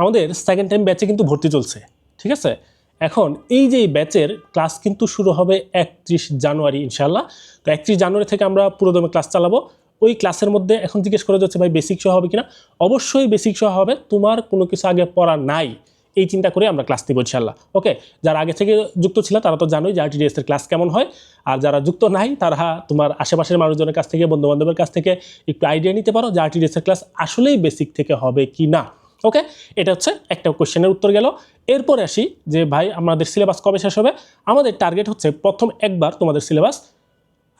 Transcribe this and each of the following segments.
আমাদের second time ব্যাচে কিন্তু ভর্তি চলছে, ঠিক আছে? এখন এই যে ব্যাচের ক্লাস কিন্তু শুরু হবে একত্রিশ জানুয়ারি ইনশাল্লাহ তো একত্রিশ জানুয়ারি থেকে আমরা পুরোদমে ক্লাস চালাবো। ওই ক্লাসের মধ্যে এখন জিজ্ঞেস করা যাচ্ছে, ভাই বেসিক সহ হবে কিনা? অবশ্যই বেসিক সহ হবে। তোমার কোনো কিছু আগে পড়া নাই, এই চিন্তা করে আমরা ক্লাস নিব ইনশাল্লাহ ওকে যারা আগে থেকে যুক্ত ছিল, তারা তো জানোই যে আরটিডিএস এর ক্লাস কেমন হয়। আর যারা যুক্ত নাই, তারা তোমার আশেপাশের মানুষজনের কাছ থেকে বন্ধু বান্ধবের কাছ থেকে একটু আইডিয়া নিতে পারো যে আরটিডিএস এর ক্লাস আসলেই বেসিক থেকে হবে কি না ওকে এটা হচ্ছে একটা কোয়েশ্চেনের উত্তর গেল। এরপরে আসি যে, ভাই, আমাদের সিলেবাস কবে শেষ হবে? আমাদের টার্গেট হচ্ছে প্রথম একবার তোমাদের সিলেবাস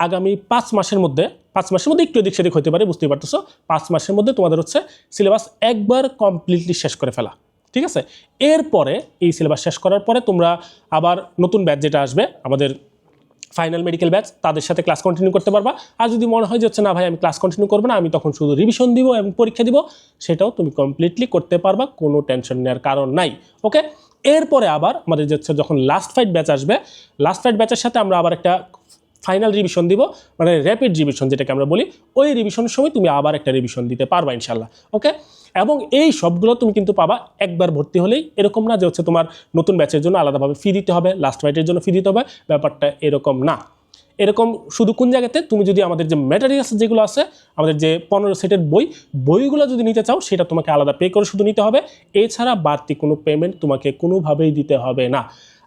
আগামী পাঁচ মাসের মধ্যে, পাঁচ মাসের মধ্যে একটু এদিক সেদিক হতে পারে, বুঝতেই পারতেছো? পাঁচ মাসের মধ্যে তোমাদের হচ্ছে সিলেবাস একবার কমপ্লিটলি শেষ করে ফেলা। ঠিক আছে? এরপরে এই সিলেবাস শেষ করার পরে তোমরা আবার নতুন ব্যাচ যেটা আসবে, আমাদের ফাইনাল মেডিকেল ব্যাচ তাদের সাথে ক্লাস কন্টিনিউ করতে পারবা। আর যদি মনে হয় যে হচ্ছে, না ভাই, আমি ক্লাস কন্টিনিউ করব না, আমি তখন শুধু রিভিশন দিব এবং পরীক্ষা দিব, সেটাও তুমি কমপ্লিটলি করতে পারবা, কোনো টেনশন নেওয়ার কারণ নাই। ওকে এরপরে আবার আমাদের যে হচ্ছে, যখন লাস্ট ফাইট ব্যাচ আসবে লাস্ট ফাইট ব্যাচের সাথে আমরা আবার একটা ফাইনাল রিভিশন দিব মানে র্যাপিড রিভিশন যেটাকে আমরা বলি, ওই রিভিশনের সময় তুমি আবার একটা রিভিশন দিতে পারবা ইনশাল্লাহ ওকে এবং এই সবগুলো তুমি কিন্তু পাবা একবার ভর্তি হলেই। এরকম না যে হচ্ছে তোমার নতুন ব্যাচের জন্য আলাদাভাবে ফি দিতে হবে লাস্ট ফাইটের জন্য ফি দিতে হবে, ব্যাপারটা এরকম না। এরকম শুধু কোন জায়গাতে? তুমি যদি আমাদের যে ম্যাটেরিয়ালস যেগুলো আছে, আমাদের যে পনেরো সেটের বই, বইগুলো যদি নিতে চাও, সেটা তোমাকে আলাদা পে করে শুধু নিতে হবে। এছাড়া বাড়তি কোনো পেমেন্ট তোমাকে কোনোভাবেই দিতে হবে না।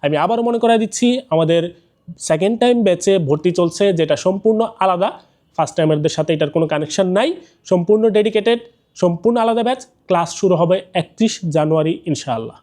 আমি আবারও মনে করাই দিচ্ছি, আমাদের সেকেন্ড টাইম ব্যাচে ভর্তি চলছে, যেটা সম্পূর্ণ আলাদা। ফার্স্ট টাইমারদের সাথে এটার কোনো কানেকশন নাই, সম্পূর্ণ ডেডিকেটেড সম্পূর্ণ আলাদা ব্যাচ ক্লাস শুরু হবে একত্রিশ জানুয়ারি ইনশাআল্লাহ।